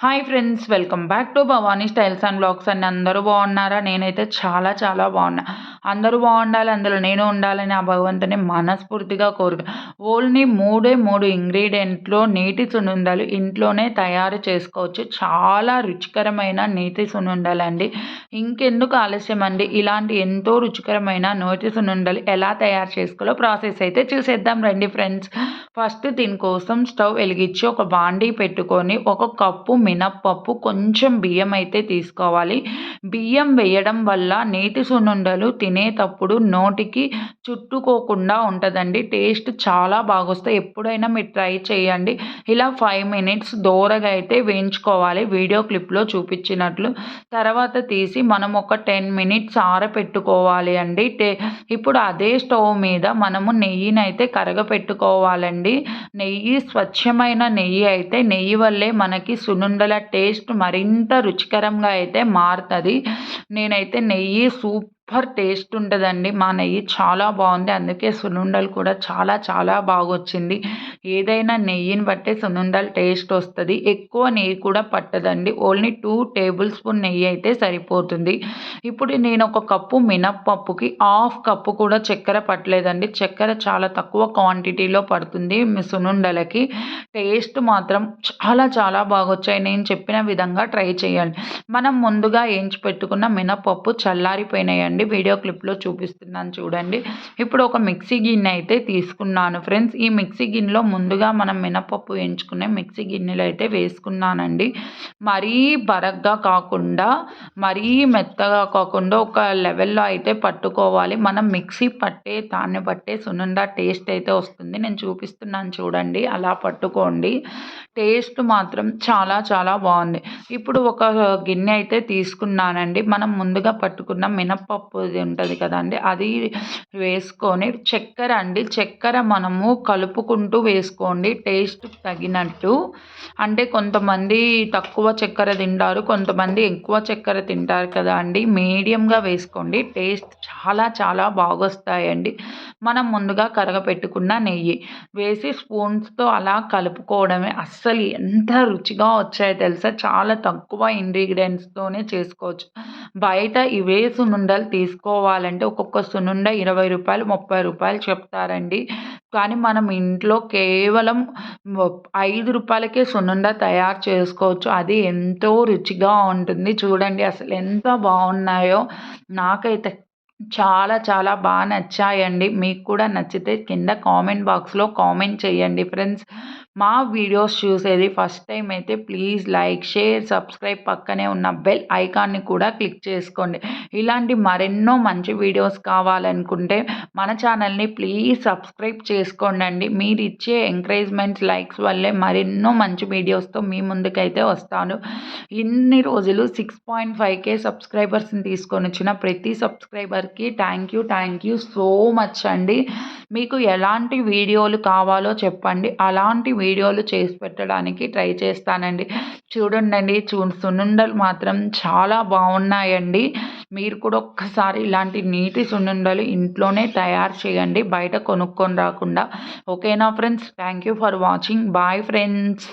Hi friends welcome back to Bhavani styles and blogs and అందరూ బాగున్నారా? నేనైతే చాలా చాలా బాగున్నా. అందరూ బాగుండాలి అందులో నేను ఉండాలని ఆ భగవంతుని మనస్ఫూర్తిగా కోరిక ఓన్లీ మూడే మూడు ఇంగ్రీడియంట్లో నీటి సున్నుండలు ఇంట్లోనే తయారు చేసుకోవచ్చు. చాలా రుచికరమైన నీటి సున్నుండలు అండి ఇంకెందుకు ఆలస్యం అండి ఇలాంటి ఎంతో రుచికరమైన నోటి సున్నుండలు ఎలా తయారు చేసుకోవాలో ప్రాసెస్ అయితే చూసేద్దాం రండి ఫ్రెండ్స్. ఫస్ట్ దీనికోసం స్టవ్ వెలిగించి ఒక బాండీ పెట్టుకొని ఒక కప్పు మినప్పప్పు కొంచెం బియ్యం అయితే తీసుకోవాలి. బియ్యం వేయడం వల్ల నేతి సున్నుండలు తినేటప్పుడు నోటికి చుట్టుకోకుండా ఉంటుందండి. టేస్ట్ చాలా బాగొస్తాయి. ఎప్పుడైనా మీరు ట్రై చేయండి. ఇలా ఫైవ్ మినిట్స్ దోరగా అయితే వేయించుకోవాలి. వీడియో క్లిప్లో చూపించినట్లు. తర్వాత తీసి మనం ఒక టెన్ మినిట్స్ ఆరపెట్టుకోవాలి అండి. టే ఇప్పుడు అదే స్టవ్ మీద మనము నెయ్యినైతే కరగపెట్టుకోవాలండి. నెయ్యి స్వచ్ఛమైన నెయ్యి అయితే నెయ్యి వల్లే మనకి సునుండల టేస్ట్ మరింత రుచికరంగా అయితే మారుతుంది. నేనైతే నెయ్యి సూప్ సూపర్ టేస్ట్ ఉంటుందండి. మా నెయ్యి చాలా బాగుంది. అందుకే సునుండలు కూడా చాలా చాలా బాగా వచ్చింది ఏదైనా నెయ్యిని బట్టే సునుండలు టేస్ట్ వస్తుంది. ఎక్కువ నెయ్యి కూడా పట్టదండి. ఓన్లీ టూ టేబుల్ స్పూన్ నెయ్యి అయితే సరిపోతుంది. ఇప్పుడు నేను ఒక కప్పు మినప్పప్పుకి హాఫ్ కప్పు కూడా చక్కెర పట్టలేదండి. చక్కెర చాలా తక్కువ క్వాంటిటీలో పడుతుంది సునుండలకి టేస్ట్ మాత్రం చాలా చాలా బాగా వచ్చాయి నేను చెప్పిన విధంగా ట్రై చేయండి. మనం ముందుగా వేయించి పెట్టుకున్న మినపప్పు చల్లారిపోయినాయండి. చూడండి వీడియో క్లిప్లో చూపిస్తున్నాను చూడండి. ఇప్పుడు ఒక మిక్సీ గిన్నె అయితే తీసుకున్నాను. ఫ్రెండ్స్ ఈ మిక్సీ గిన్నెలో ముందుగా మనం మినపప్పు వేయించుకునే మిక్సీ గిన్నెలు అయితే వేసుకున్నానండి. మరీ బరగ్గా కాకుండా మరీ మెత్తగా కాకుండా ఒక లెవెల్లో అయితే పట్టుకోవాలి. మనం మిక్సీ పట్టే దాన్ని బట్టే సునుండా టేస్ట్ అయితే వస్తుంది. నేను చూపిస్తున్నాను చూడండి అలా పట్టుకోండి. టేస్ట్ మాత్రం చాలా చాలా బాగుంది. ఇప్పుడు ఒక గిన్నె అయితే తీసుకున్నానండి. మనం ముందుగా పట్టుకున్న మినపప్పు పప్పుది ఉంటుంది కదండి. అది వేసుకొని చక్కెర అండి. చక్కెర మనము కలుపుకుంటూ వేసుకోండి. టేస్ట్ తగినట్టు. అంటే కొంతమంది తక్కువ చక్కెర తింటారు కొంతమంది ఎక్కువ చక్కెర తింటారు కదా అండి. మీడియంగా వేసుకోండి. టేస్ట్ చాలా చాలా బాగొస్తాయండి. మనం ముందుగా కరగపెట్టుకున్న నెయ్యి వేసి స్పూన్స్తో అలా కలుపుకోవడమే. అస్సలు ఎంత రుచిగా వచ్చాయో తెలుసా? చాలా తక్కువ ఇంగ్రీడియంట్స్తోనే చేసుకోవచ్చు. బయట ఇవే సున్నుండలు తీసుకోవాలంటే ఒక్కొక్క సున్నుండ ఇరవై రూపాయలు ముప్పై రూపాయలు చెప్తారండి. కానీ మనం ఇంట్లో కేవలం ఐదు రూపాయలకే సున్నుండ తయారు చేసుకోవచ్చు. అది ఎంతో రుచిగా ఉంటుంది. చూడండి అసలు ఎంత బాగున్నాయో. నాకైతే చాలా చాలా బాగా నచ్చాయండి. మీకు కూడా నచ్చితే కింద కామెంట్ బాక్స్లో కామెంట్ చేయండి ఫ్రెండ్స్. మా వీడియోస్ చూసేది ఫస్ట్ టైం అయితే ప్లీజ్ లైక్ షేర్ సబ్స్క్రైబ్ పక్కనే ఉన్న బెల్ ఐకాన్ని కూడా క్లిక్ చేసుకోండి. ఇలాంటి మరెన్నో మంచి వీడియోస్ కావాలనుకుంటే మన ఛానల్ని ప్లీజ్ సబ్స్క్రైబ్ చేసుకోండి అండి మీరు ఇచ్చే ఎంకరేజ్మెంట్స్ లైక్స్ వల్లే మరెన్నో మంచి వీడియోస్తో మీ ముందుకైతే వస్తాను. ఇన్ని రోజులు సిక్స్ పాయింట్ ఫైవ్ కే సబ్స్క్రైబర్స్ని తీసుకొని వచ్చిన ప్రతి అందరికీ thank you thank you so much అండి. మీకు ఎలాంటి వీడియోలు కావాలో చెప్పండి. అలాంటి వీడియోలు చేసి పెట్టడానికి ట్రై చేస్తానండి. చూడండి చూ సున్నుండలు మాత్రం చాలా బాగున్నాయండి. మీరు కూడా ఒక్కసారి ఇలాంటి నీటి సున్నుండలు ఇంట్లోనే తయారు చేయండి. బయట కొనుక్కొని రాకుండా. ఓకేనా friends? Thank you for watching. Bye friends.